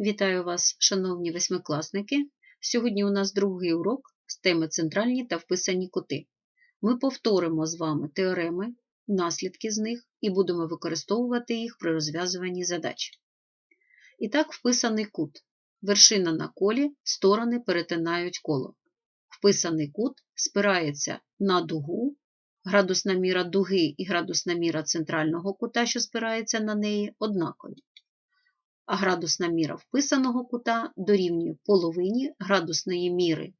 Вітаю вас, шановні восьмикласники! Сьогодні у нас другий урок з теми центральні та вписані кути. Ми повторимо з вами теореми, наслідки з них і будемо використовувати їх при розв'язуванні задач. І так, вписаний кут. Вершина на колі, сторони перетинають коло. Вписаний кут спирається на дугу, градусна міра дуги і градусна міра центрального кута, що спирається на неї, однакові а градусна міра вписаного кута дорівнює половині градусної міри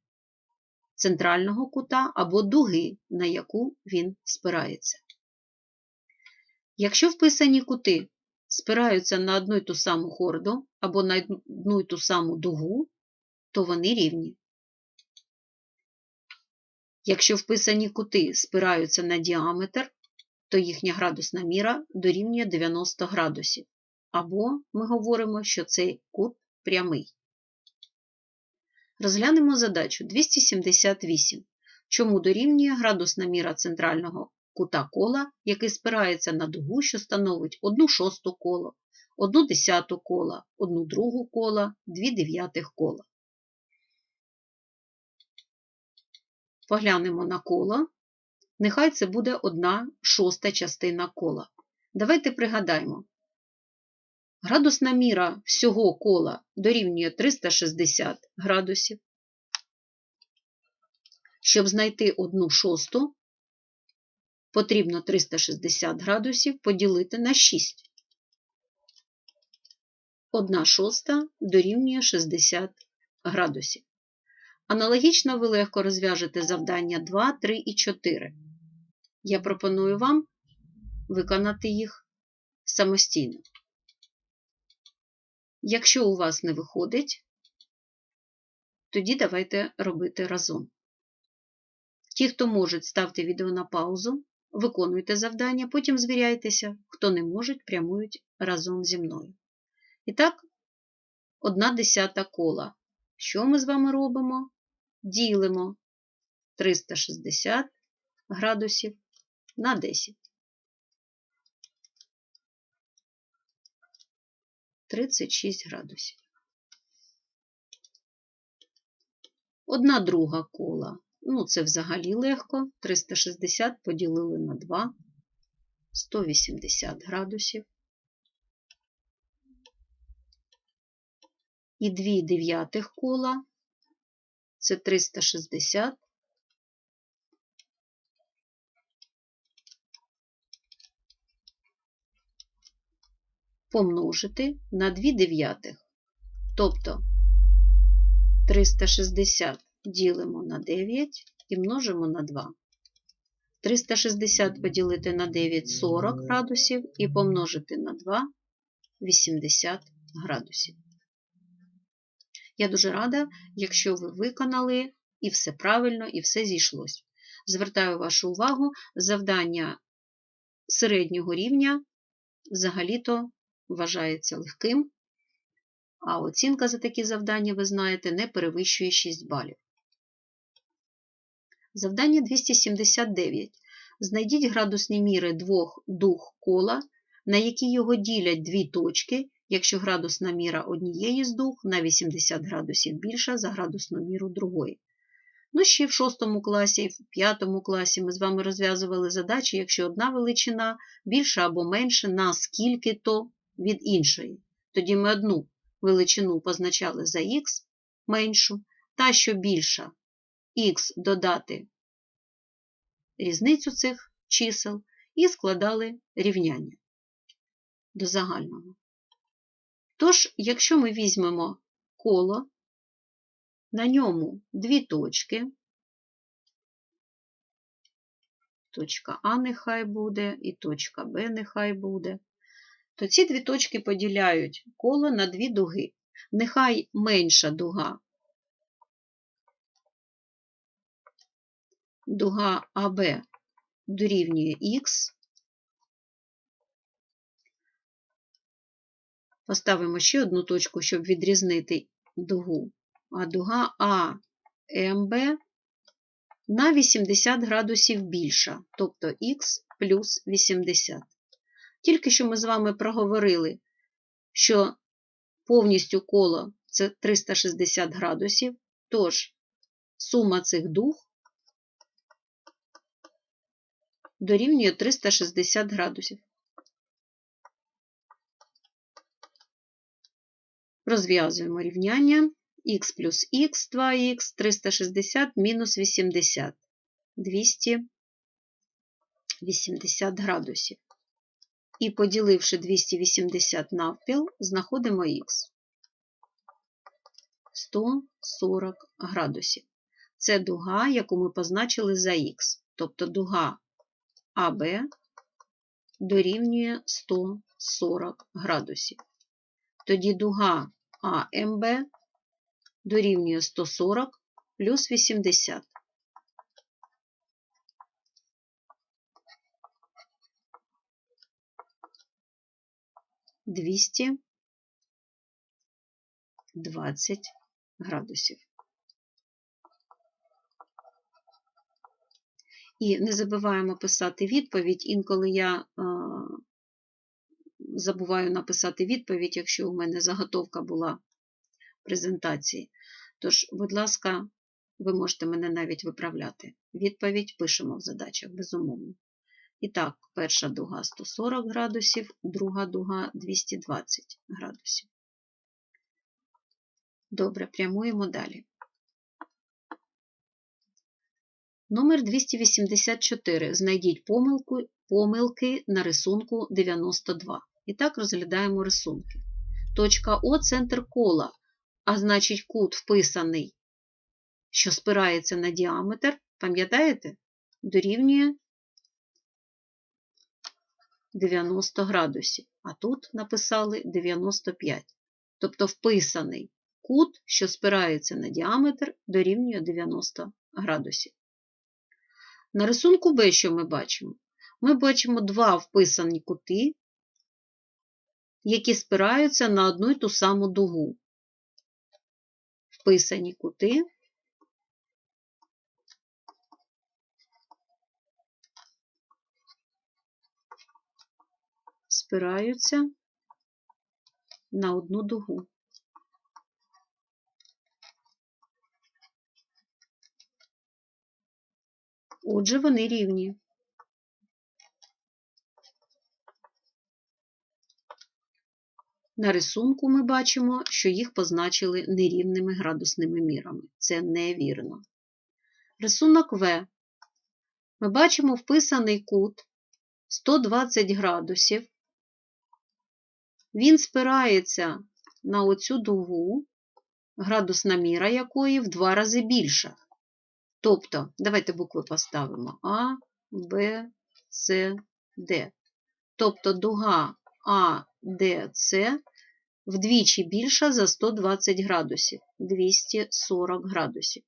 центрального кута або дуги, на яку він спирається. Якщо вписані кути спираються на одну й ту саму хорду або на одну й ту саму дугу, то вони рівні. Якщо вписані кути спираються на діаметр, то їхня градусна міра дорівнює 90 градусів або ми говоримо, що цей кут прямий. Розглянемо задачу 278. Чому дорівнює градусна міра центрального кута кола, який спирається на дугу, що становить 1 шосту кола, 1 десяту кола, 1 другу кола, 2 дев'ятих кола. Поглянемо на коло. Нехай це буде 1 шоста частина кола. Давайте пригадаємо, Градусна міра всього кола дорівнює 360 градусів. Щоб знайти одну шосту, потрібно 360 градусів поділити на 6. Одна шоста дорівнює 60 градусів. Аналогічно ви легко розв'яжете завдання 2, 3 і 4. Я пропоную вам виконати їх самостійно. Якщо у вас не виходить, тоді давайте робити разом. Ті, хто можуть, ставте відео на паузу, виконуйте завдання, потім звіряйтеся, хто не може, прямують разом зі мною. І так, одна десята кола. Що ми з вами робимо? Ділимо 360 градусів на 10. 36 градусів. Одна друга кола. Ну, це взагалі легко. 360 поділили на 2, 180 градусів. І 2 дев'ятих кола це 360 помножити на 2 дев'ятих. Тобто 360 ділимо на 9 і множимо на 2. 360 поділити на 9 40 градусів і помножити на 2 80 градусів. Я дуже рада, якщо ви виконали і все правильно, і все зійшлось. Звертаю вашу увагу, завдання середнього рівня взагалі-то вважається легким, а оцінка за такі завдання, ви знаєте, не перевищує 6 балів. Завдання 279. Знайдіть градусні міри двох дуг кола, на які його ділять дві точки, якщо градусна міра однієї з дуг на 80 градусів більша за градусну міру другої. Ну, ще в 6 класі, в 5 класі ми з вами розв'язували задачі, якщо одна величина більша або менша на скільки-то від іншої. Тоді ми одну величину позначали за х меншу, та що більша х додати різницю цих чисел і складали рівняння до загального. Тож, якщо ми візьмемо коло, на ньому дві точки, точка А нехай буде, і точка Б нехай буде, то ці дві точки поділяють коло на дві дуги. Нехай менша дуга, дуга АБ дорівнює Х. Поставимо ще одну точку, щоб відрізнити дугу. А дуга АМБ на 80 градусів більша, тобто х плюс 80. Тільки що ми з вами проговорили, що повністю коло це 360 градусів, тож сума цих дуг дорівнює 360 градусів. Розв'язуємо рівняння х плюс х 2х 360 мінус 80 280 градусів. І поділивши 280 навпіл, знаходимо х 140 градусів. Це дуга, яку ми позначили за х. Тобто дуга АБ дорівнює 140 градусів. Тоді дуга АМБ дорівнює 140 плюс 80. Двісті двадцять градусів. І не забуваємо писати відповідь. Інколи я е, забуваю написати відповідь, якщо у мене заготовка була презентації. Тож, будь ласка, ви можете мене навіть виправляти. Відповідь пишемо в задачах, безумовно. І так, перша дуга 140 градусів, друга дуга 220 градусів. Добре, прямуємо далі. Номер 284. Знайдіть помилку, помилки на рисунку 92. І так розглядаємо рисунки. Точка О центр кола, а значить кут вписаний, що спирається на діаметр, пам'ятаєте, дорівнює 90 градусів. А тут написали 95. Тобто вписаний кут, що спирається на діаметр, дорівнює 90 градусів. На рисунку Б, що ми бачимо? Ми бачимо два вписані кути, які спираються на одну й ту саму дугу. Вписані кути. Спираються на одну дугу. Отже, вони рівні. На рисунку ми бачимо, що їх позначили нерівними градусними мірами. Це невірно. Рисунок В. Ми бачимо вписаний кут 120 градусів. Він спирається на оцю дугу, градусна міра якої в два рази більша. Тобто, давайте букви поставимо А, Б, С, Д. Тобто дуга А, Д, С вдвічі більша за 120 градусів, 240 градусів.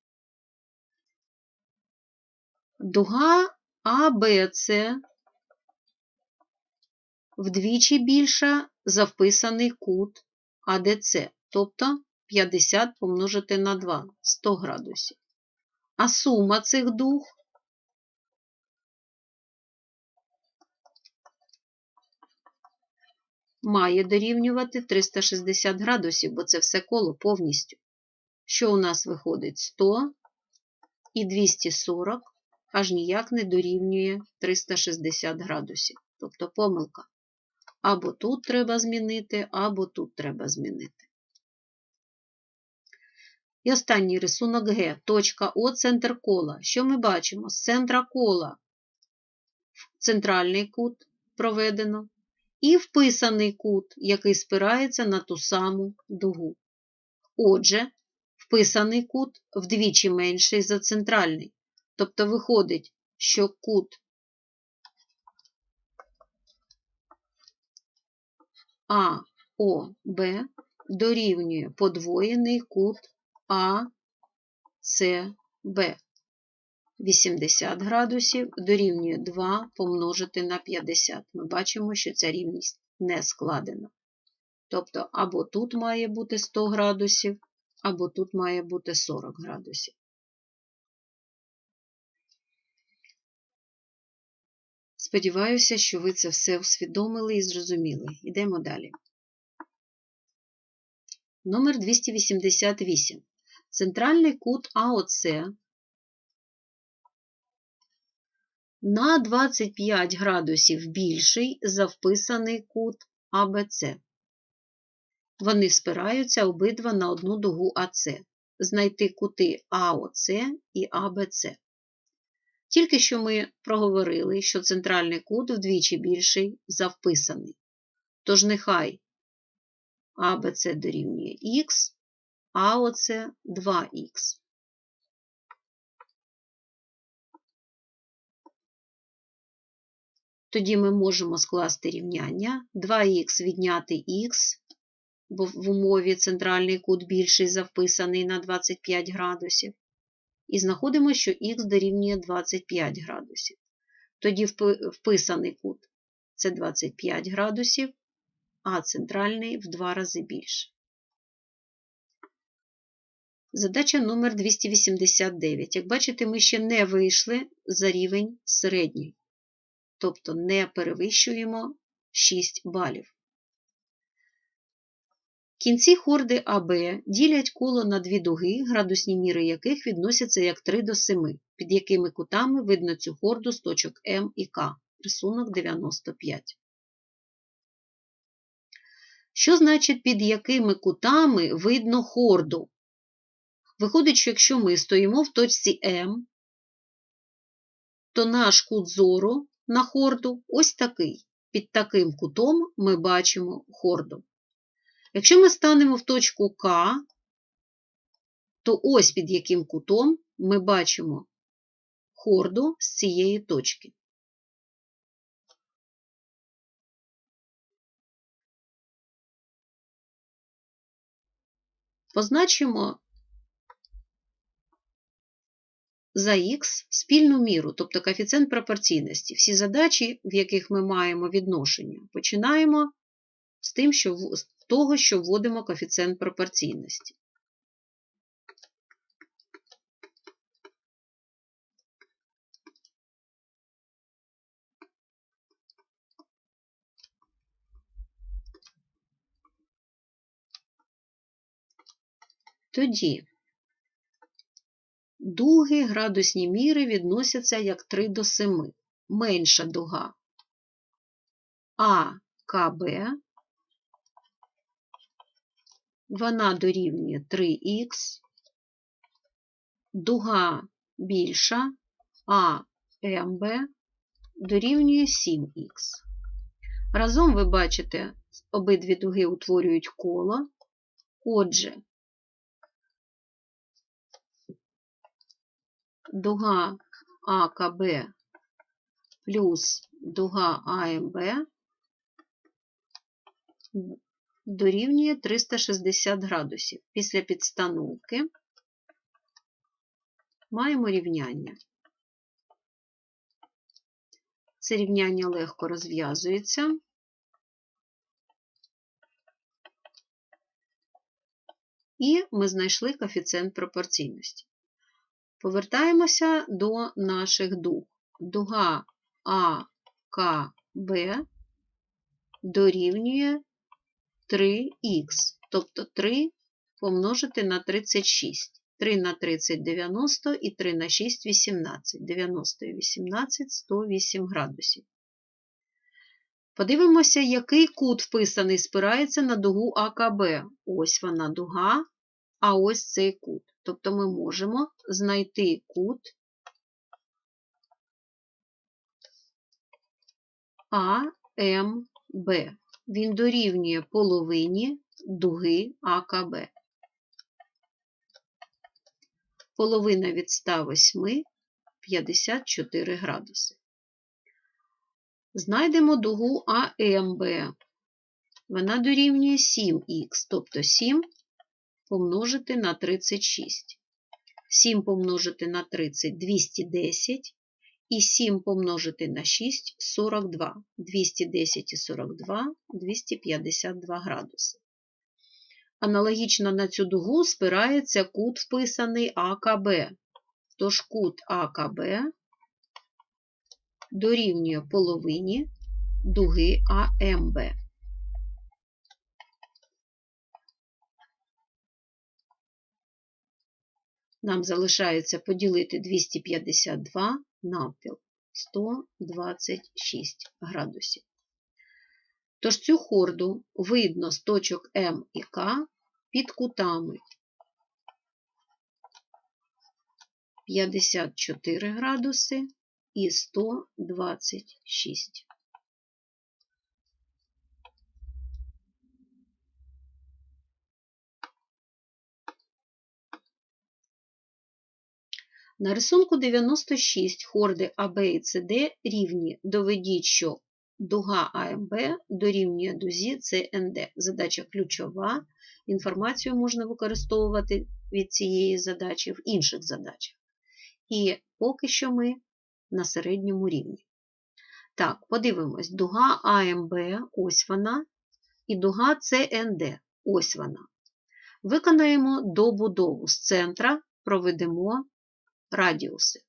Дуга АБЦ вдвічі більша за вписаний кут АДЦ, тобто 50 помножити на 2 100 градусів. А сума цих дуг має дорівнювати 360 градусів, бо це все коло повністю. Що у нас виходить? 100 і 240 аж ніяк не дорівнює 360 градусів. Тобто помилка. Або тут треба змінити, або тут треба змінити. І останній рисунок Г. Точка О, центр кола. Що ми бачимо? З центра кола в центральний кут проведено, і вписаний кут, який спирається на ту саму дугу. Отже, вписаний кут вдвічі менший за центральний. Тобто виходить, що кут АОБ дорівнює подвоєний кут а, С, Б. 80 градусів дорівнює 2 помножити на 50. Ми бачимо, що ця рівність не складена. Тобто, або тут має бути 100 градусів, або тут має бути 40 градусів. Сподіваюся, що ви це все усвідомили і зрозуміли. Йдемо далі. Номер 288. Центральний кут АОЦ на 25 градусів більший за вписаний кут АБЦ. Вони спираються обидва на одну дугу АЦ. Знайти кути АОЦ і АБЦ. Тільки що ми проговорили, що центральний кут вдвічі більший за вписаний. Тож нехай АБЦ дорівнює Х, АОЦ 2х. Тоді ми можемо скласти рівняння 2х відняти х, бо в умові центральний кут більший за вписаний на 25 градусів. І знаходимо, що х дорівнює 25 градусів. Тоді вписаний кут це 25 градусів, а центральний в два рази більше. Задача номер 289. Як бачите, ми ще не вийшли за рівень середній тобто не перевищуємо 6 балів. Кінці хорди АБ ділять коло на дві дуги, градусні міри яких відносяться як 3 до 7, під якими кутами видно цю хорду з точок М і К. Рисунок 95. Що значить, під якими кутами видно хорду? Виходить, що якщо ми стоїмо в точці М, то наш кут зору на хорду ось такий. Під таким кутом ми бачимо хорду. Якщо ми станемо в точку К, то ось під яким кутом ми бачимо хорду з цієї точки. Позначимо за х спільну міру, тобто коефіцієнт пропорційності. Всі задачі, в яких ми маємо відношення, починаємо з тим, що, того, що вводимо коефіцієнт пропорційності. Тоді Дуги градусні міри відносяться як 3 до 7. Менша дуга АКБ, вона дорівнює 3х, дуга більша АМБ дорівнює 7х. Разом ви бачите, обидві дуги утворюють коло. Отже, дуга АКБ плюс дуга АМБ дорівнює 360 градусів. Після підстановки маємо рівняння. Це рівняння легко розв'язується. І ми знайшли коефіцієнт пропорційності. Повертаємося до наших дуг. Дуга АКБ дорівнює 3х, тобто 3 помножити на 36. 3 на 30 90 і 3 на 6 18. 90 і 18 108 градусів. Подивимося, який кут вписаний спирається на дугу АКБ. Ось вона дуга, а ось цей кут. Тобто ми можемо знайти кут АМБ. Він дорівнює половині дуги АКБ. Половина від 108 54 градуси. Знайдемо дугу АМБ. Вона дорівнює 7х, тобто 7 помножити на 36. 7 помножити на 30 210. І 7 помножити на 6 42. 210 і 42 252 градуси. Аналогічно на цю дугу спирається кут вписаний АКБ. Тож кут АКБ дорівнює половині дуги АМБ. Нам залишається поділити 252 навпіл 126 градусів. Тож цю хорду видно з точок М і К під кутами 54 градуси і 126. На рисунку 96 хорди АБ і СД рівні. Доведіть, що дуга АМБ дорівнює дузі ЦНД. Задача ключова. Інформацію можна використовувати від цієї задачі в інших задачах. І поки що ми на середньому рівні. Так, подивимось, дуга АМБ, ось вона, і дуга ЦНД, ось вона. Виконаємо добудову з центра, проведемо радіуси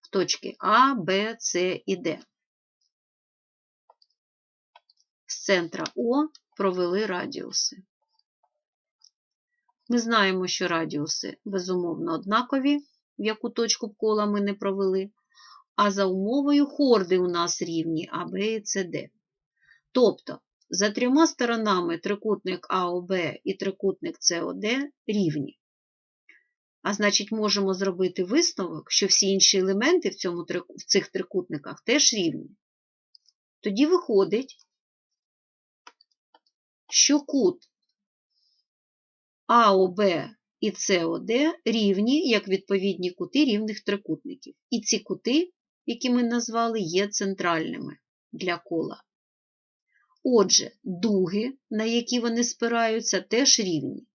в точки А, Б, С і Д. З центра О провели радіуси. Ми знаємо, що радіуси безумовно однакові, в яку точку кола ми не провели, а за умовою хорди у нас рівні А, Б і С, Д. Тобто, за трьома сторонами трикутник АОБ і трикутник СОД рівні. А значить, можемо зробити висновок, що всі інші елементи в, цьому, в цих трикутниках теж рівні. Тоді виходить, що кут АОБ і СОД рівні як відповідні кути рівних трикутників. І ці кути, які ми назвали, є центральними для кола. Отже, дуги, на які вони спираються, теж рівні.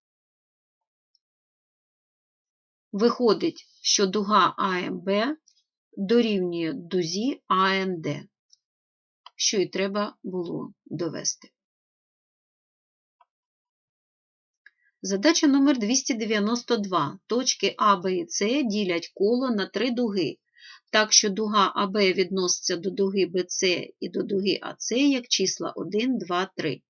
Виходить, що дуга АМБ дорівнює дузі АНД, що і треба було довести. Задача номер 292. Точки А, Б і С ділять коло на три дуги, так що дуга АБ відноситься до дуги БЦ і до дуги АС як числа 1, 2, 3.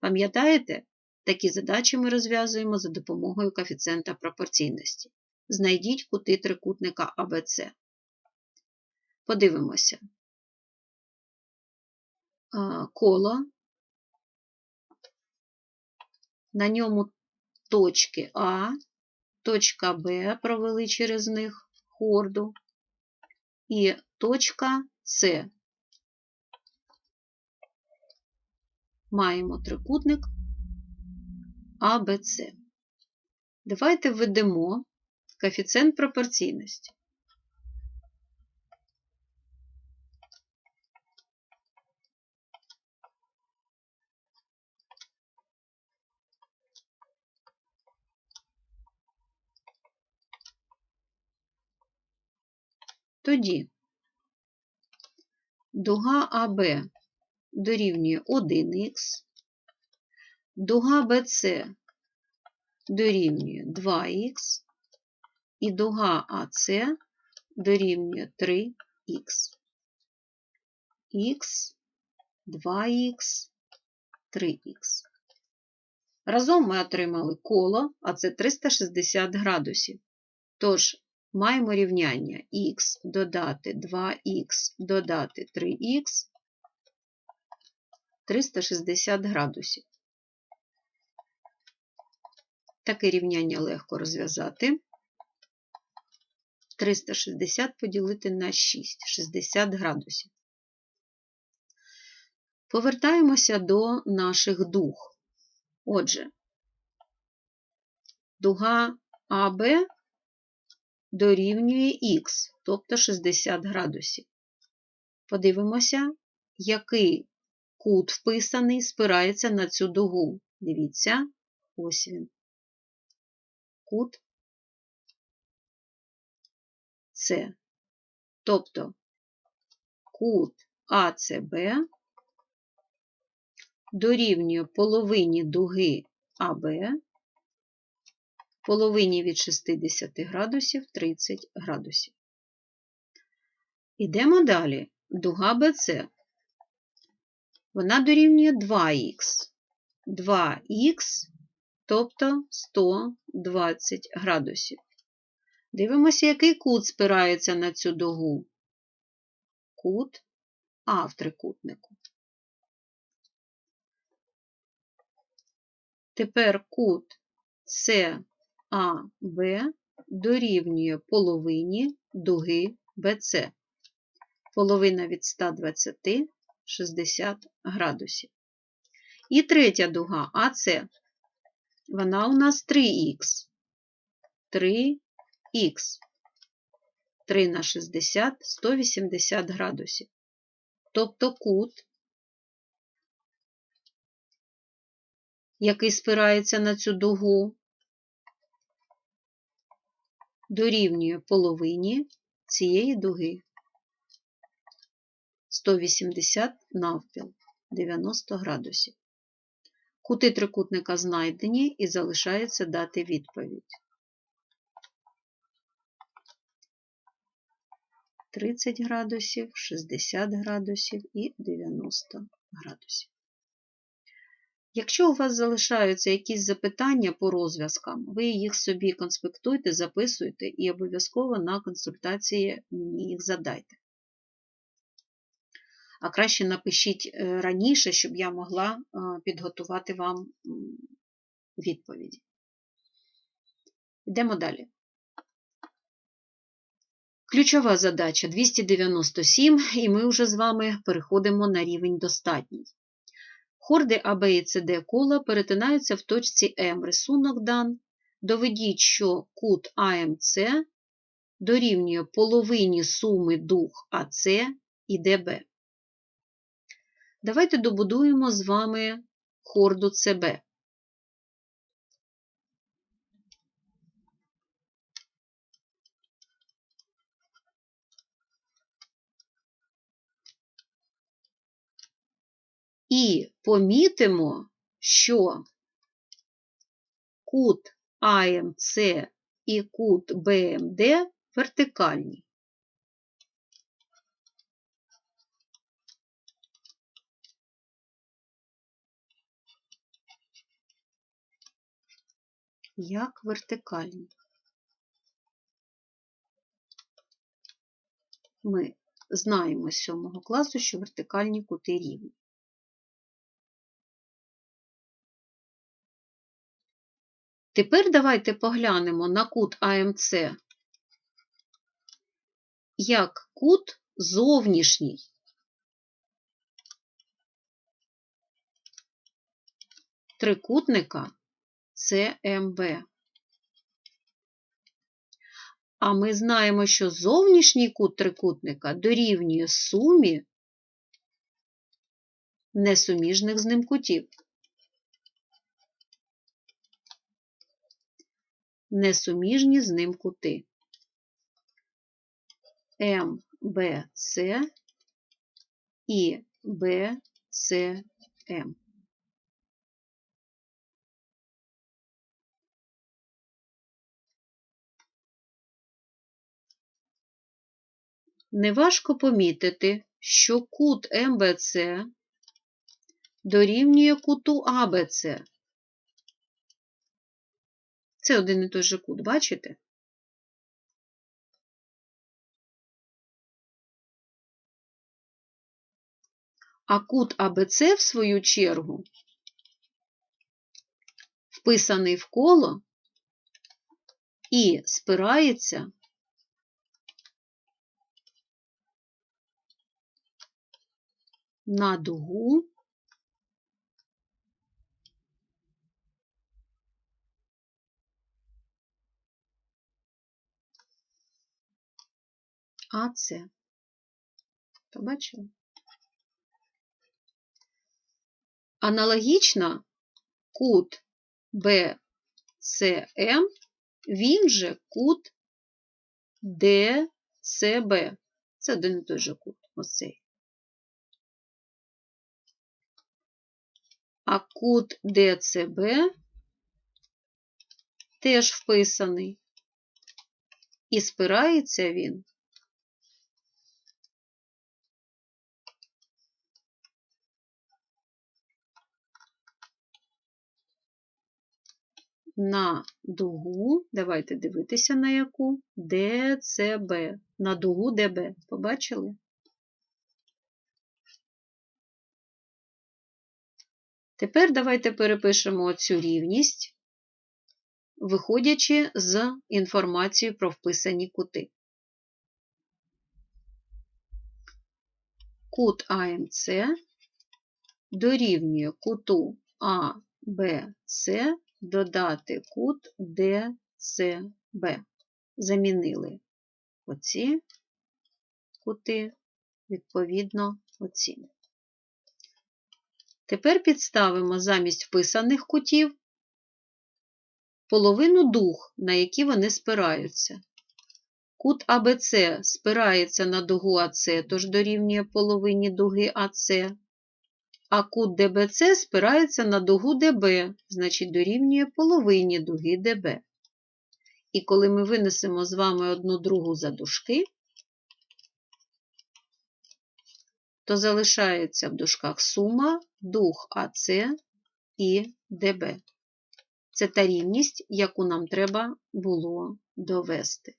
Пам'ятаєте, такі задачі ми розв'язуємо за допомогою коефіцієнта пропорційності. Знайдіть кути трикутника АБЦ. Подивимося. Коло. На ньому точки А, точка Б провели через них хорду і точка С. Маємо трикутник АБЦ. Давайте введемо коефіцієнт пропорційності. Тоді дуга АБ дорівнює 1х, дуга БЦ дорівнює 2х, і дуга АС дорівнює 3х. Х, 2х, 3х. Разом ми отримали коло, а це 360 градусів. Тож, маємо рівняння х додати 2х додати 3х 360 градусів. Таке рівняння легко розв'язати. 360 поділити на 6, 60 градусів. Повертаємося до наших дуг. Отже, дуга АБ дорівнює Х, тобто 60 градусів. Подивимося, який кут вписаний спирається на цю дугу. Дивіться, ось він. Кут С. Тобто кут АЦБ дорівнює половині дуги АБ, половині від 60 градусів 30 градусів. Ідемо далі. Дуга БЦ. Вона дорівнює 2х. 2х, тобто 120 градусів. Дивимося, який кут спирається на цю дугу. Кут А в трикутнику. Тепер кут САБ дорівнює половині дуги БЦ. Половина від 120 60 градусів. І третя дуга АС. Вона у нас 3х. 3х. 3 на 60 180 градусів. Тобто кут, який спирається на цю дугу, дорівнює половині цієї дуги. 180 навпіл 90 градусів. Кути трикутника знайдені і залишається дати відповідь. 30 градусів, 60 градусів і 90 градусів. Якщо у вас залишаються якісь запитання по розв'язкам, ви їх собі конспектуйте, записуйте і обов'язково на консультації мені їх задайте. А краще напишіть е, раніше, щоб я могла е, підготувати вам відповіді. Йдемо далі. Ключова задача 297, і ми вже з вами переходимо на рівень достатній. Хорди АБ і СД кола перетинаються в точці М. Рисунок дан. Доведіть, що кут АМЦ дорівнює половині суми дух АЦ і ДБ. Давайте добудуємо з вами хорду ЦБ. І помітимо, що кут АМЦ і кут БМД вертикальні. Як вертикальні. Ми знаємо з 7 класу, що вертикальні кути рівні. Тепер давайте поглянемо на кут АМЦ як кут зовнішній. Трикутника ЦМБ. А ми знаємо, що зовнішній кут трикутника дорівнює сумі несуміжних з ним кутів. Несуміжні з ним кути. МБЦ і БЦМ. Неважко помітити, що кут МБЦ дорівнює куту АБЦ. Це один і той же кут, бачите? А кут АБЦ, в свою чергу, вписаний в коло і спирається на дугу АЦ. Побачили? Аналогічно кут БЦМ, він же кут ДЦБ. Це один і той же кут, оцей. А кут ДЦБ теж вписаний. І спирається він на дугу, давайте дивитися на яку, ДЦБ, на дугу ДБ. Побачили? Тепер давайте перепишемо цю рівність, виходячи з інформації про вписані кути. Кут АМЦ дорівнює куту АБЦ додати кут ДЦБ. Замінили оці кути, відповідно, оці. Тепер підставимо замість вписаних кутів половину дуг, на які вони спираються. Кут АБЦ спирається на дугу АЦ, тож дорівнює половині дуги АЦ, а кут ДБЦ спирається на дугу ДБ, значить дорівнює половині дуги ДБ. І коли ми винесемо з вами одну другу за дужки, то залишається в дужках сума дуг АЦ і ДБ. Це та рівність, яку нам треба було довести.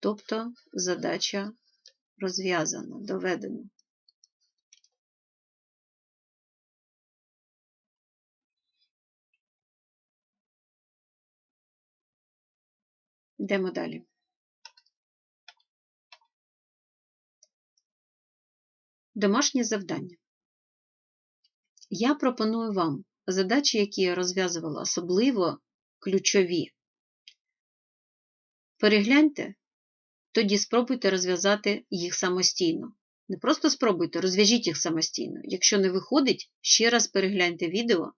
Тобто задача розв'язана, доведена. Йдемо далі. Домашнє завдання. Я пропоную вам задачі, які я розв'язувала, особливо ключові. Перегляньте, тоді спробуйте розв'язати їх самостійно. Не просто спробуйте, розв'яжіть їх самостійно. Якщо не виходить, ще раз перегляньте відео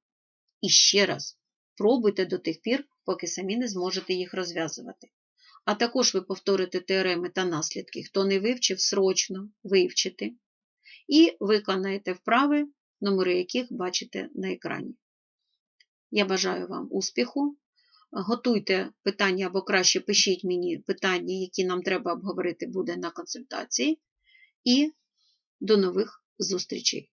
і ще раз пробуйте до тих пір, поки самі не зможете їх розв'язувати. А також ви повторите теореми та наслідки, хто не вивчив, срочно вивчити. І виконаєте вправи, номери яких бачите на екрані. Я бажаю вам успіху. Готуйте питання або краще пишіть мені питання, які нам треба обговорити буде на консультації. І до нових зустрічей!